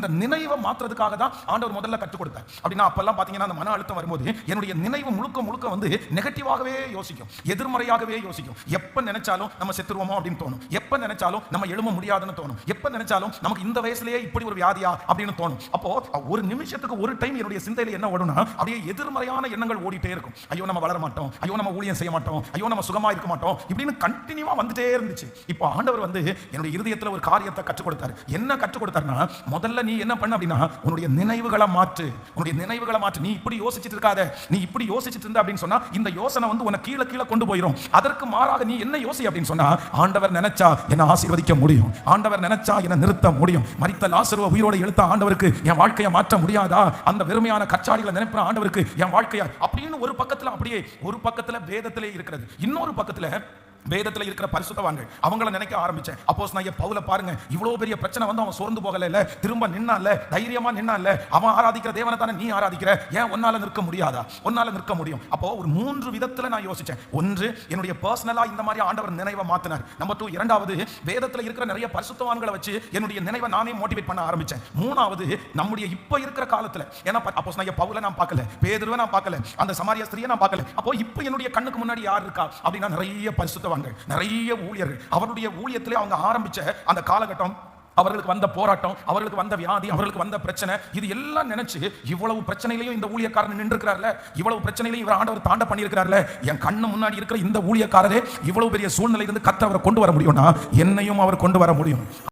இந்த நினைவை மாற்றுறதுக்காக தான் ஆண்டவர் முதல்ல கற்றுக் கொடுத்தார். அப்படின்னா அப்பெல்லாம் பார்த்தீங்கன்னா அந்த மன அழுத்தம் வரும்போது என்னுடைய நினைவு முழுக்க முழுக்க வந்து நெகட்டிவாகவே யோசிக்கும். எதிர்மறையாகவே யோசிக்கும். எப்போ நினைச்சாலும் நம்ம செத்துருவோமோ அப்படின்னு தோணும். எப்போ நினைச்சாலும் நம்ம எழும முடியாதுன்னு தோணும். எப்போ நினைச்சாலும் நமக்கு இந்த வயசுலேயே இப்படி ஒரு வியாதியா அப்படின்னு தோணும். அப்போ ஒரு நிமிஷத்துக்கு ஒரு டைம் என்னுடைய சிந்தையில் என்ன ஓடும்னா அப்படியே எதிர்மறையான எண்ணங்கள் ஓடிட்டே இருக்கும். ஐயோ நம்ம வளர மாட்டோம். ஐயோ நம்ம ஊழியம் செய்ய மாட்டோம். ஐயோ நம்ம சுகமா இருக்க மாட்டோம். இப்படின்னு கண்டினியூவா வந்துட்டே இருந்துச்சு. இப்போ ஆண்டவர் வந்து என்னுடைய இருதயத்தில் ஒரு காரியத்தை கற்றுக் கொடுத்தாரு. என்ன கற்றுக் கொடுத்தாருன்னா முதல்ல நீ என்ன பண்ண அப்படின்னா உன்னுடைய நினைவுகளை மாற்று. உன்னுடைய நினைவுகளை மாற்று. நீ இப்படி யோசிச்சுட்டு இருக்காத நீ இப்படி யோசிச்சுட்டு இருந்த அப்படின்னு சொன்னா இந்த யோசனை வந்து உன்னை கீழே கீழே கொண்டு போயிடும் அதற்கு மாறாக நீ என்ன யோசி அப்படின்னு சொன்னா ஆண்டவர் நினைச்சா என்ன ஆசீர்வதிக்க முடியும். ஆண்டவர் நினைச்சா என்ன நிறுத்த முடியும். மறித்த லாசருவ உயிரோட எழுத்த ஆண்டவருக்கு என் வாழ்க்கையை மாற்ற முடியாதா? அந்த வெறுமையான கச்சாடிகளை நினைப்பிற ஆண்டவருக்கு என் வாழ்க்கையா அப்படின்னு ஒரு பக்கத்துல அப்படியே ஒரு பக்கத்துல வேதத்திலே இருக்கிறது. இன்னொரு பக்கத்துல வேதத்தில் இருக்கிற பரிசுத்தவான்கள் அவங்கள நினைக்க ஆரம்பிச்சேன். அப்போஸ் நான் பவுல பாருங்க இவ்வளவு பெரிய பிரச்சனை வந்து அவன் சோர்ந்து போகல இல்ல? திரும்ப நின்னால தைரியமா நின்னால அவன் ஆராதிக்கிற தேவனை தானே நீ ஆராதிக்கிற? ஏன் உன்னால நிற்க முடியாதா? ஒன்னால நிற்க முடியும். அப்போ ஒரு மூன்று விதத்துல நான் யோசிச்சேன். ஒன்று என்னுடைய பர்சனலா இந்த மாதிரி ஆண்டவர் நினைவை மாத்தினார். நம்பர் டூ இரண்டாவது வேதத்துல இருக்கிற நிறைய பரிசுத்தவான்களை வச்சு என்னுடைய நினைவை நானே மோட்டிவேட் பண்ண ஆரம்பிச்சேன். மூணாவது நம்முடைய இப்ப இருக்கிற காலத்துல ஏன்னா அப்போஸ் நான் பவுல நான் பார்க்கல பேதுருவை நான் பார்க்கல அந்த சமாரிய ஸ்திரியை நான் பார்க்கல. அப்போ இப்போ என்னுடைய கண்ணுக்கு முன்னாடி யார் இருக்கா? அப்படின்னா நிறைய பரிசுத்தவான்கள் நிறைய ஊழியர்கள். அவருடைய ஊழியத்திலே அவங்க ஆரம்பிச்ச அந்த காலகட்டம் அவர்களுக்கு வந்த போராட்டம் அவர்களுக்கு வந்த வியாதி அவர்களுக்கு வந்த பிரச்சனை இது எல்லாம் நினைச்சு இவ்வளவு பிரச்சனையிலையும் இந்த ஊழியக்காரன் நின்றுக்கிறார்ல இவ்வளவு பிரச்சனையிலையும் இவர் ஆண்டவர் தாண்ட பண்ணியிருக்கிறார்ல? என் கண்ணு முன்னாடி இருக்கிற இந்த ஊழியக்காரரே இவ்வளவு பெரிய சூழ்நிலையிலிருந்து கத்த அவரை கொண்டு வர முடியும்னா என்னையும் அவர் கொண்டு வர முடியும்.